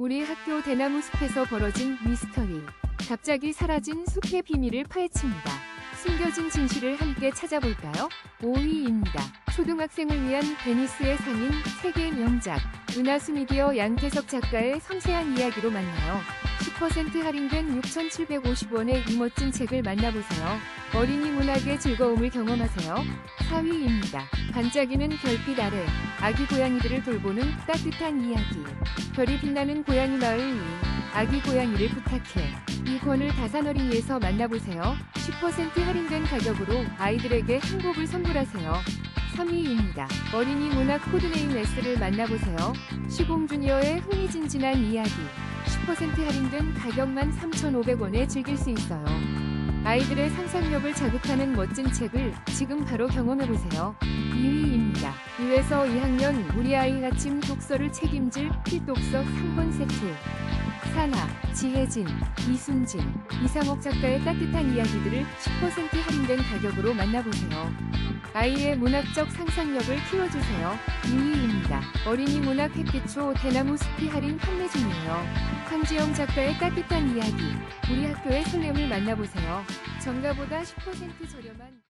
우리 학교 대나무 숲에서 벌어진 미스터리. 갑자기 사라진 숲의 비밀을 파헤칩니다. 숨겨진 진실을 함께 찾아볼까요? 5위입니다. 초등학생을 위한 베니스의 상인 세계 명작. 은하수 미디어 양태석 작가의 섬세한 이야기로 만나요. 10% 할인된 6,750원의 이 멋진 책을 만나보세요. 어린이 문학의 즐거움을 경험하세요. 4위입니다. 반짝이는 별빛 아래 아기 고양이들을 돌보는 따뜻한 이야기. 별이 빛나는 고양이 마을 위 아기 고양이를 부탁해. 이 권을 다산어린이에서 만나보세요. 10% 할인된 가격으로 아이들에게 행복을 선물하세요. 3위입니다. 어린이 문학 코드네임 S를 만나보세요. 시공주니어의 흥미진진한 이야기. 10% 할인된 가격만 3,500원에 즐길 수 있어요. 아이들의 상상력을 자극하는 멋진 책을 지금 바로 경험해보세요. 2위입니다. 1에서 2학년 우리 아이 아침 독서를 책임질 필독서 3권 세트. 사나, 지혜진, 이순진, 이상옥 작가의 따뜻한 이야기들을 10% 할인된 가격으로 만나보세요. 아이의 문학적 상상력을 키워주세요. 2위입니다. 어린이 문학 햇빛초 대나무 숲이 할인 판매 중이에요. 황지영 작가의 따뜻한 이야기, 우리 학교의 설렘을 만나보세요. 정가보다 10% 저렴한